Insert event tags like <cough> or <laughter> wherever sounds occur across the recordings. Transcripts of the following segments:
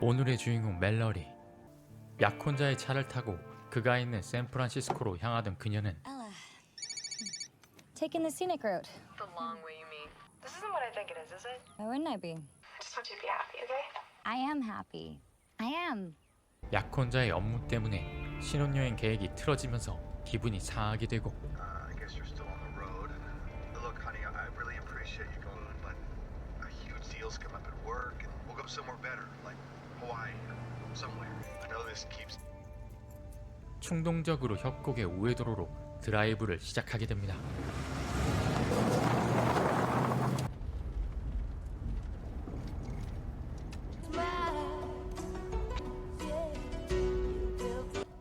오늘의 주인공 멜러리. 약혼자의 차를 타고 그가 있는 샌프란시스코로 향하던 그녀는. Taking the scenic route. The long way, you mean? This isn't what I think it is, is it? Why wouldn't I be? I just want you to be happy, okay? I am happy. I am. 약혼자의 업무 때문에 신혼여행 계획이 틀어지면서 기분이 상하게 되고 Uh, I guess you're still on the road. Look, honey, I I really appreciate you going, but a huge deal's come up at work, and we'll go somewhere better, like 충동적으로 협곡의 우회도로로 드라이브를 시작하게 됩니다.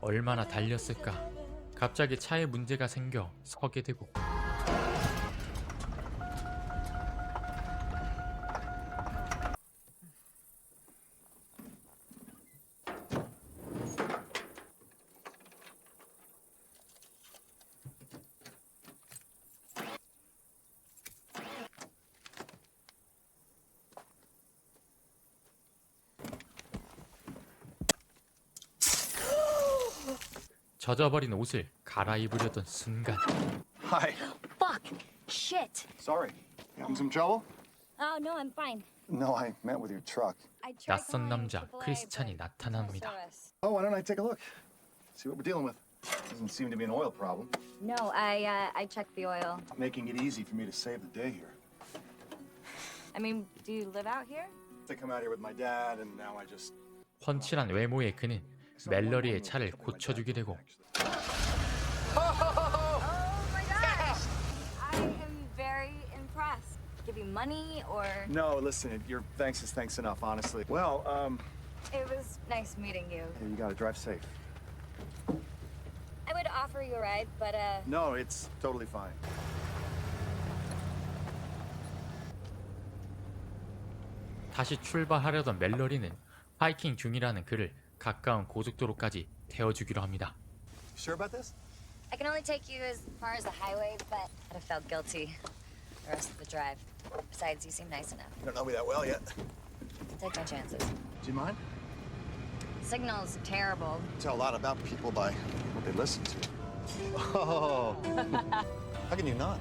얼마나 달렸을까? 갑자기 차에 문제가 생겨 서게 되고 젖어버린 옷을 갈아입으려던 순간 Hi. Fuck. Shit. Sorry. Having some trouble? Oh no, I'm fine. No, I meant with your truck. I tried 낯선 calling 남자 AAA, 크리스찬이 but 나타납니다. SOS. Oh, why don't I take a look? See what we're dealing with. Doesn't seem to be an oil problem. No, I uh, I checked the oil. Making it easy for me to save the day here. I mean, do you live out here? I come out here with my dad, and now I just. 훤칠한 외모의 그는 멜러리의 차를 고쳐주게 되고 Oh my gosh! I am very impressed. Give you money or No, listen, your thanks is thanks enough, honestly. Well, um, it was nice meeting you. hey, you gotta drive safe. I would offer you a ride, but uh No, it's totally fine. 다시 출발하려던 멜러리는 하이킹 중이라는 그를 가까운 고속도로까지 태워주기로 합니다. You sure about this? I can only take you as far as the highway, but I'd have felt guilty the rest of the drive. Besides, you seem nice enough. You don't know me that well yet. Take my chances. Do you mind? Signal's terrible. Tell a lot about people by what they listen to. Oh, <laughs> how can you not?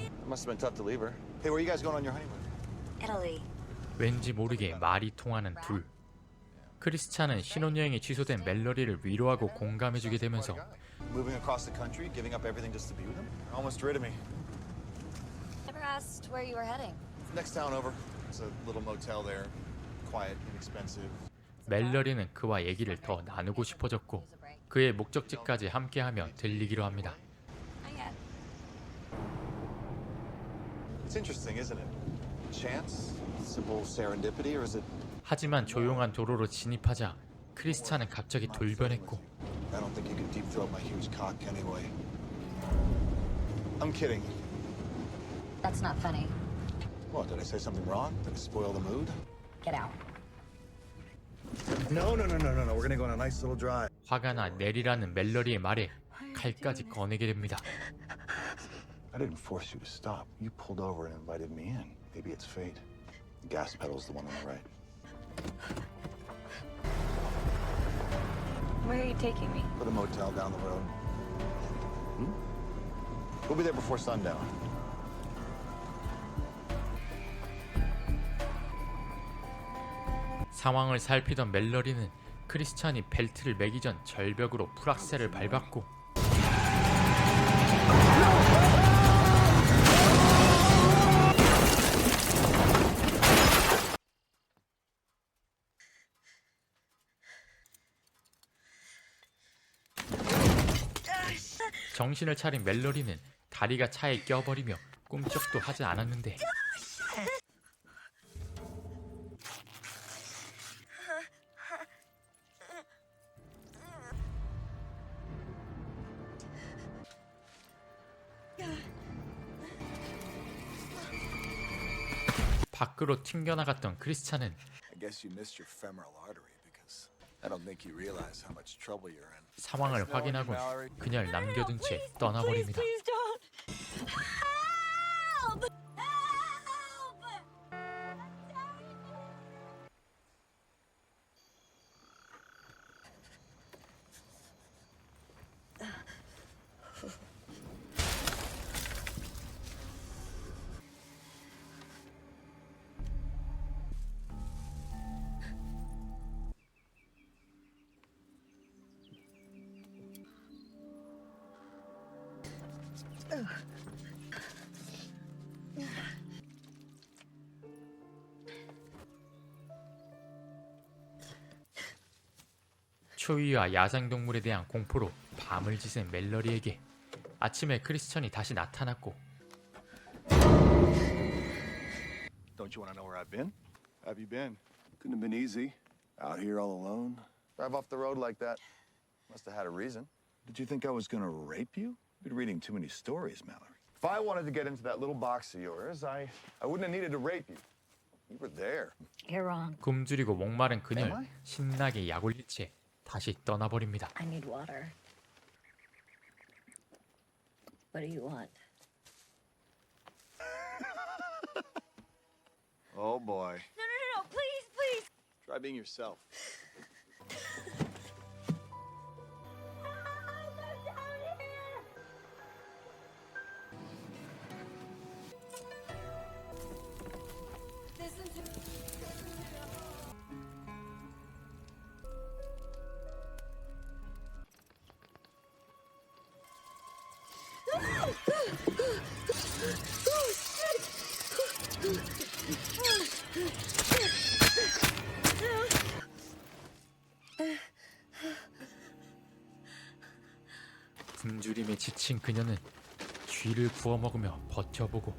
It must have been tough to leave her. Hey, where are you guys going on your honeymoon? 왠지 모르게 말이 통하는 둘. 크리스찬은 신혼여행이 취소된 멜러리를 위로하고 공감해주게 되면서 Moving across the country, giving up everything just to be with him? Almost rid of me. Never asked where you were heading. Next town over. It's a little motel there. Quiet, inexpensive. 멜러리는 그와 얘기를 더 나누고 싶어졌고 그의 목적지까지 함께하며 들리기로 합니다. It's interesting, isn't it? Chance? Simple serendipity, or is it? 하지만 조용한 도로로 진입하자 크리스찬은 갑자기 돌변했고 I don't think you can deep throat my huge cock anyway. I'm kidding. That's not funny. What, did I say something wrong? Did I spoil the mood? Get out. No, no, no, no, no, no. We're gonna go on a nice little drive. 화가 나 내리라는 멜러리의 말에 칼까지 꺼내게 됩니다. I didn't force you to stop. You pulled over and invited me in. Maybe it's fate. The gas pedal's the one on the right. Where are you taking me? For the motel down the road. Hmm? We'll be there before sundown. 상황을 살피던 멜러리는 크리스찬이 벨트를 매기 전 절벽으로 풀악셀을 밟았고 정신을 차린 멜러리는 다리가 차에 껴버리며 꿈쩍도 하지 않았는데. 밖으로 튕겨나갔던 크리스찬은 I guess you missed your femoral artery I don't think you realize how much trouble you're in. 상황을 확인하고 그녀를 남겨둔 채 떠나버립니다. 초위와 야생동물에 대한 공포로 밤을 지샌 멜러리에게 아침에 크리스천이 다시 나타났고 Don't you want to know where I've been? Have you been? Couldn't have been easy. Out here all alone. Drive off the road like that. Must have had a reason. Did you think I was gonna rape you? You've been reading too many stories, Mallory. If I wanted to get into that little box of yours, I, I wouldn't have needed to rape you. You were there. You're wrong. 굶주리고 목마른 Am 그녀를 I? 신나게 약 올린 채 다시 떠나버립니다. I need water. What do you want? <laughs> Oh boy. No, no, no, no, please, please. Try being yourself. <laughs> 굶주림에 지친 그녀는 쥐를 구워 먹으며 버텨보고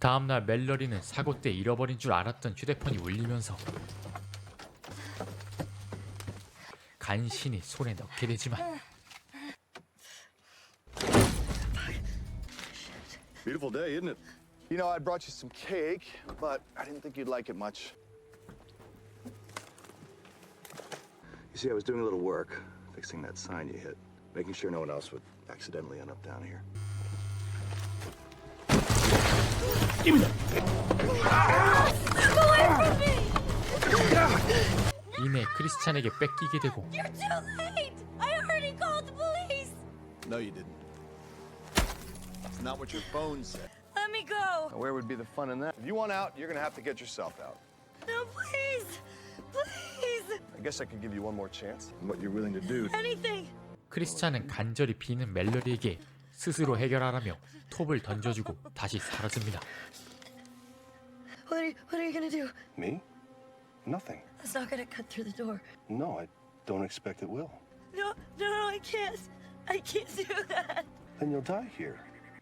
다음날 멜러리는 사고 때 잃어버린 줄 알았던 휴대폰이 울리면서 간신히 손에 넣게 되지만 Beautiful day, isn't it? You know, I brought you some cake, but I didn't think you'd like it much. You see, I was doing a little work, fixing that sign you hit, making sure no one else would accidentally end up down here. 이내 크리스찬에게 뺏기게 되고 You're too late. I already called the police. No, you didn't. It's not what your phone said. Let me go. Where would be the fun in that? If you want out, you're gonna have to get yourself out. No, please, please, I guess I could give you one more chance. What you're willing to do. anything. 크리스찬은 간절히 비는 멜러리에게 스스로 해결하라며 톱을 던져주고 다시 사라집니다. What are you, what are you gonna do? Me? Nothing. It's not gonna cut through the door. No, I don't expect it will. No, no, no, I can't. I can't do that. Then you'll die here.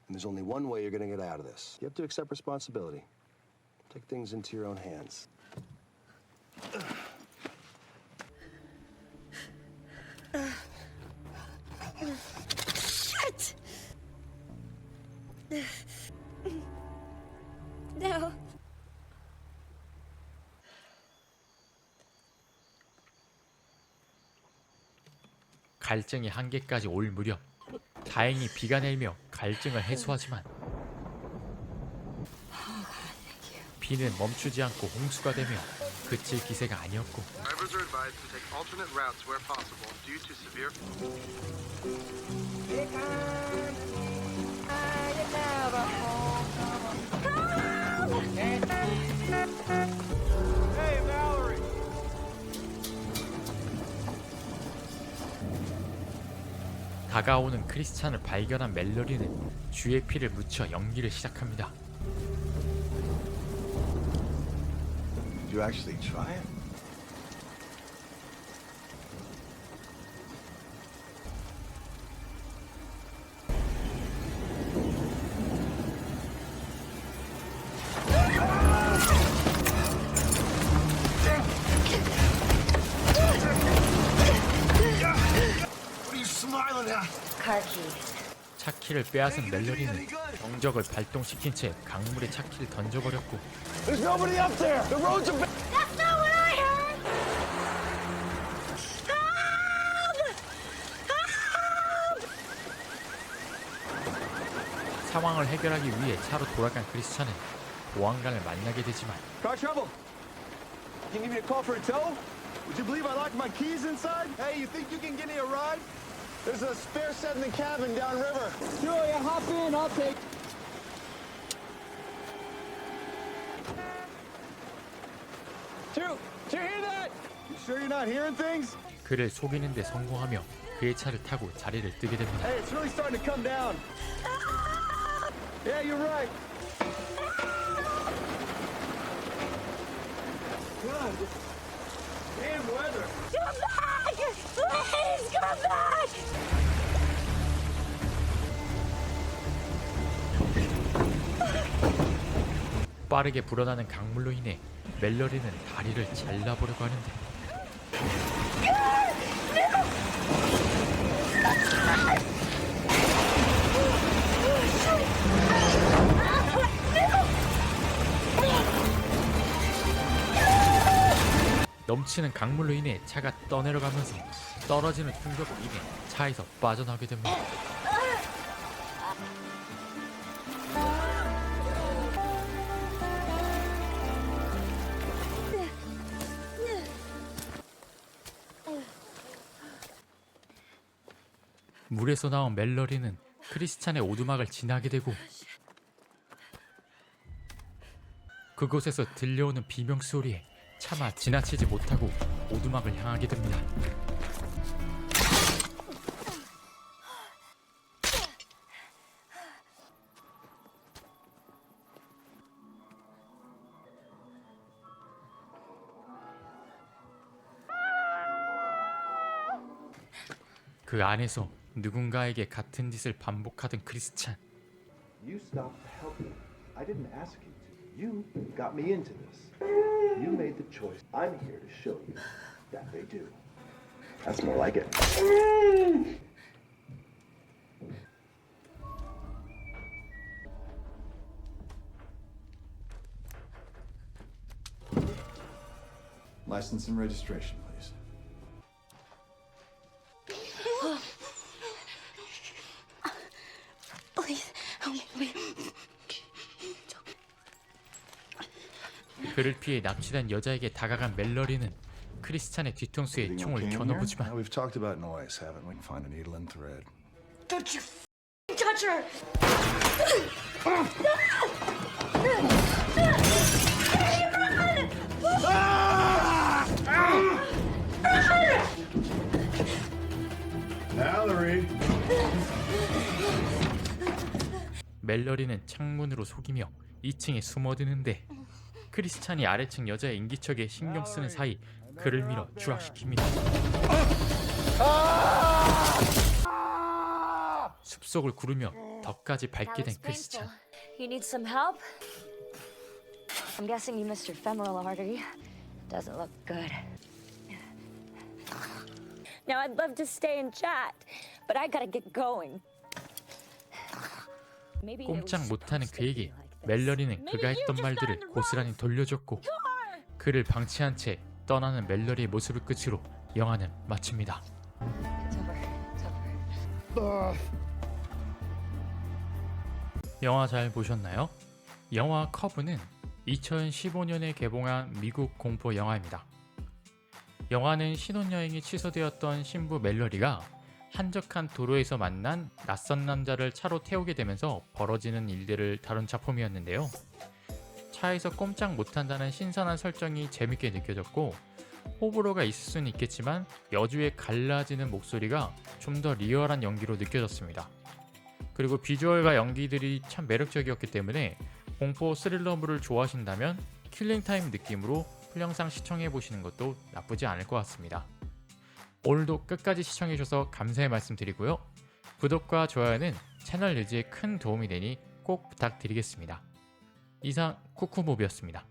And there's only one way you're gonna get out of this. You have to accept responsibility. Take things into your own hands. No. 갈증이 한계까지 올 무렵 다행히 비가 내리며 갈증을 해소하지만 비는 멈추지 않고 홍수가 되며 그칠 기세가 아니었고 Drivers are advised to take alternate routes where possible due to severe. 다가오는 크리스찬을 발견한 멜러리는 쥐의 피를 묻혀 연기를 시작합니다. Did you actually try it? 차키를 빼앗은 멜러리는 경적을 발동시킨 채 강물에 차키를 던져버렸고! 상황을 해결하기 위해 차로 돌아간 크리스찬은 보안관을 만나게 되지만 Car trouble. Can you give me a call for a tow? Would you believe I locked my keys inside? Hey, you think you can give me a ride? There's a spare set in the cabin downriver. Julia, hop in. I'll take. Two, do you hear that? You sure you're not hearing things? 그를 속이는 데 성공하며 그의 차를 타고 자리를 뜨게 됩니다. Hey, it's really starting to come down. Yeah, you're right. God, this damn weather. Please come back! 빠르게 불어나는 강물로 인해 멜러리는 다리를 잘라보려고 하는데 넘치는 강물로 인해 차가 떠내려가면서 떨어지는 충격으로 인해 차에서 빠져나오게 됩니다. 물에서 나온 멜러리는 크리스찬의 오두막을 지나게 되고 그곳에서 들려오는 비명 소리에 차마 지나치지 못하고 오두막을 향하게 됩니다. 그 안에서 누군가에게 같은 짓을 반복하던 크리스찬 You stopped helping. I didn't ask you to. You got me into this. You made the choice. I'm here to show you that they do. That's more like it. License and registration, 그를 피해 납치된 여자에게 다가간 멜러리는 크리스찬의 뒤통수에 총을 겨눠보지만 We've talked about noise, haven't we? Find a needle and thread. Don't you touch her! Mallory! 멜러리는 창문으로 속이며 2층에 숨어드는데 크리스찬이 아래층 여자의 인기척에 신경 쓰는 사이 그를 밀어 추락시킵니다. 숲속을 구르며 덕까지 밟게 된 크리스찬. You need some help? I'm guessing you missed your femoral artery. Doesn't look good. Now I'd love to stay and chat, but I gotta get going. 꼼짝 못하는 그에게. 멜러리는 그가 했던 말들을 고스란히 돌려줬고 그를 방치한 채 떠나는 멜러리의 모습을 끝으로 영화는 마칩니다. Over. 영화 잘 보셨나요? 영화 커브는 2015년에 개봉한 미국 공포 영화입니다. 영화는 신혼여행이 취소되었던 신부 멜러리가 한적한 도로에서 만난 낯선 남자를 차로 태우게 되면서 벌어지는 일들을 다룬 작품이었는데요. 차에서 꼼짝 못한다는 신선한 설정이 재밌게 느껴졌고 호불호가 있을 수는 있겠지만 여주의 갈라지는 목소리가 좀 더 리얼한 연기로 느껴졌습니다. 그리고 비주얼과 연기들이 참 매력적이었기 때문에 공포 스릴러물을 좋아하신다면 킬링타임 느낌으로 풀영상 시청해 보시는 것도 나쁘지 않을 것 같습니다. 오늘도 끝까지 시청해 주셔서 감사의 말씀 드리고요. 구독과 좋아요는 채널 유지에 큰 도움이 되니 꼭 부탁드리겠습니다. 이상 쿠쿠모비였습니다.